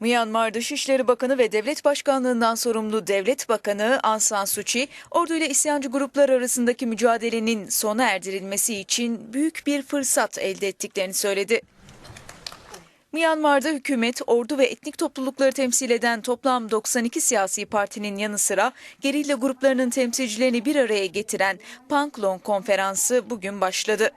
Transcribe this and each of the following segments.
Myanmar Dışişleri Bakanı ve Devlet Başkanlığından sorumlu Devlet Bakanı Aung San Suu Kyi, ordu isyancı gruplar arasındaki mücadelenin sona erdirilmesi için büyük bir fırsat elde ettiklerini söyledi. Myanmar'da hükümet, ordu ve etnik toplulukları temsil eden toplam 92 siyasi partinin yanı sıra gerilla gruplarının temsilcilerini bir araya getiren Panklong Konferansı bugün başladı.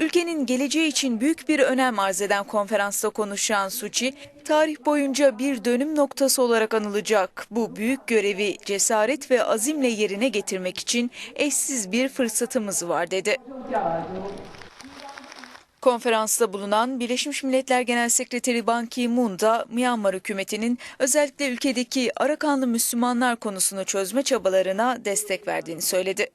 Ülkenin geleceği için büyük bir önem arz eden konferansta konuşan Suu Kyi, tarih boyunca bir dönüm noktası olarak anılacak bu büyük görevi cesaret ve azimle yerine getirmek için eşsiz bir fırsatımız var dedi. Konferansta bulunan Birleşmiş Milletler Genel Sekreteri Ban Ki-moon da Myanmar hükümetinin özellikle ülkedeki Arakanlı Müslümanlar konusunu çözme çabalarına destek verdiğini söyledi.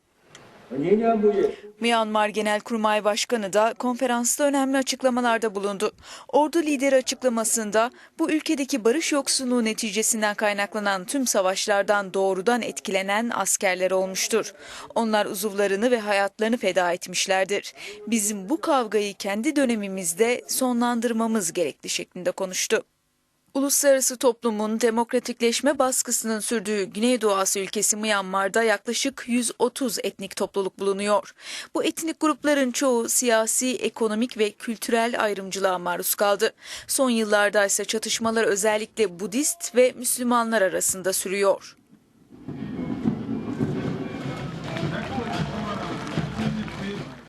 Myanmar Genelkurmay Başkanı da konferansta önemli açıklamalarda bulundu. Ordu lideri açıklamasında bu ülkedeki barış yoksunluğu neticesinden kaynaklanan tüm savaşlardan doğrudan etkilenen askerler olmuştur. Onlar uzuvlarını ve hayatlarını feda etmişlerdir. Bizim bu kavgayı kendi dönemimizde sonlandırmamız gerekli şeklinde konuştu. Uluslararası toplumun demokratikleşme baskısının sürdüğü Güneydoğu Asya ülkesi Myanmar'da yaklaşık 130 etnik topluluk bulunuyor. Bu etnik grupların çoğu siyasi, ekonomik ve kültürel ayrımcılığa maruz kaldı. Son yıllarda ise çatışmalar özellikle Budist ve Müslümanlar arasında sürüyor.